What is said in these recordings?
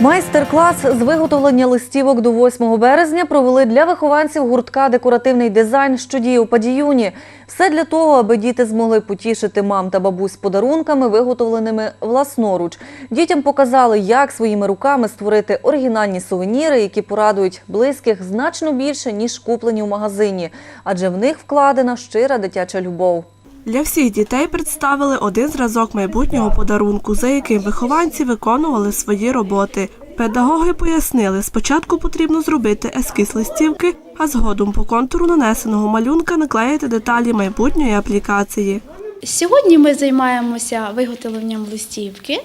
Майстер-клас з виготовлення листівок до 8 березня провели для вихованців гуртка Декоративний дизайн, що діє у Падіюні. Все для того, аби діти змогли потішити мам та бабусь подарунками, виготовленими власноруч. Дітям показали, як своїми руками створити оригінальні сувеніри, які порадують близьких значно більше, ніж куплені в магазині, адже в них вкладена щира дитяча любов. Для всіх дітей представили один зразок майбутнього подарунку, за яким вихованці виконували свої роботи. Педагоги пояснили, спочатку потрібно зробити ескіз листівки, а згодом по контуру нанесеного малюнка наклеїти деталі майбутньої аплікації. Сьогодні ми займаємося виготовленням листівки.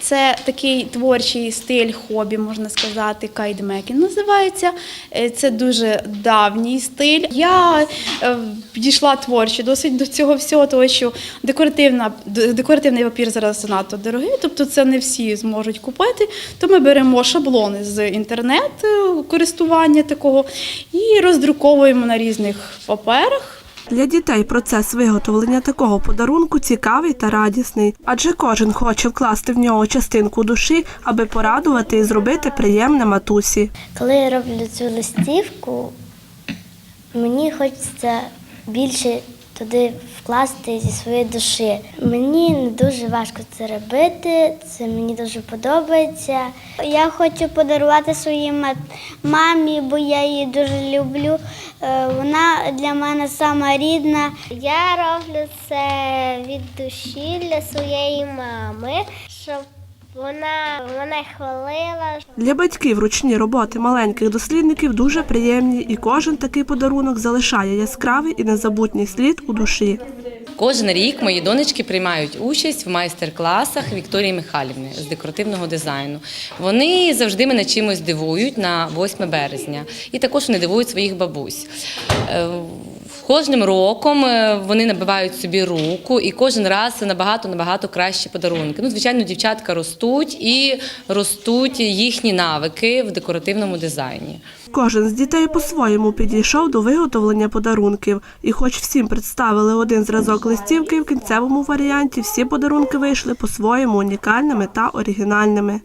Це такий творчий стиль хобі, можна сказати, кайдмекінг називається. Е, Це дуже давній стиль. Я е, підійшла творчо досить до цього всього, тому що декоративна, декоративний папір зараз занадто дорогий, тобто це не всі зможуть купити. То ми беремо шаблони з інтернету користування такого і роздруковуємо на різних паперах. Для дітей процес виготовлення такого подарунку цікавий та радісний, адже кожен хоче вкласти в нього частинку душі, аби порадувати і зробити приємне матусі. Коли я роблю цю листівку, мені хочеться більше туди вкласти зі своєї душі. Мені не дуже важко це робити, це мені дуже подобається. Я хочу подарувати своїй мамі, бо я її дуже люблю. Е, Вона для мене сама рідна. Я роблю це від душі для своєї мами, щоб вона мене хвалила, Для батьків ручні роботи маленьких дослідників дуже приємні, і кожен такий подарунок залишає яскравий і незабутній слід у душі. Кожен рік мої донечки приймають участь в майстер-класах Вікторії Михайлівни з декоративного дизайну. Вони завжди мене чимось дивують на 8 березня, і також вони дивують своїх бабусь. Кожним роком е, вони набивають собі руку, і кожен раз набагато набагато кращі подарунки. Ну, звичайно, дівчатка ростуть і ростуть їхні навики в декоративному дизайні. Кожен з дітей по-своєму підійшов до виготовлення подарунків, і хоч всім представили один зразок листівки, в кінцевому варіанті всі подарунки вийшли по-своєму унікальними та оригінальними.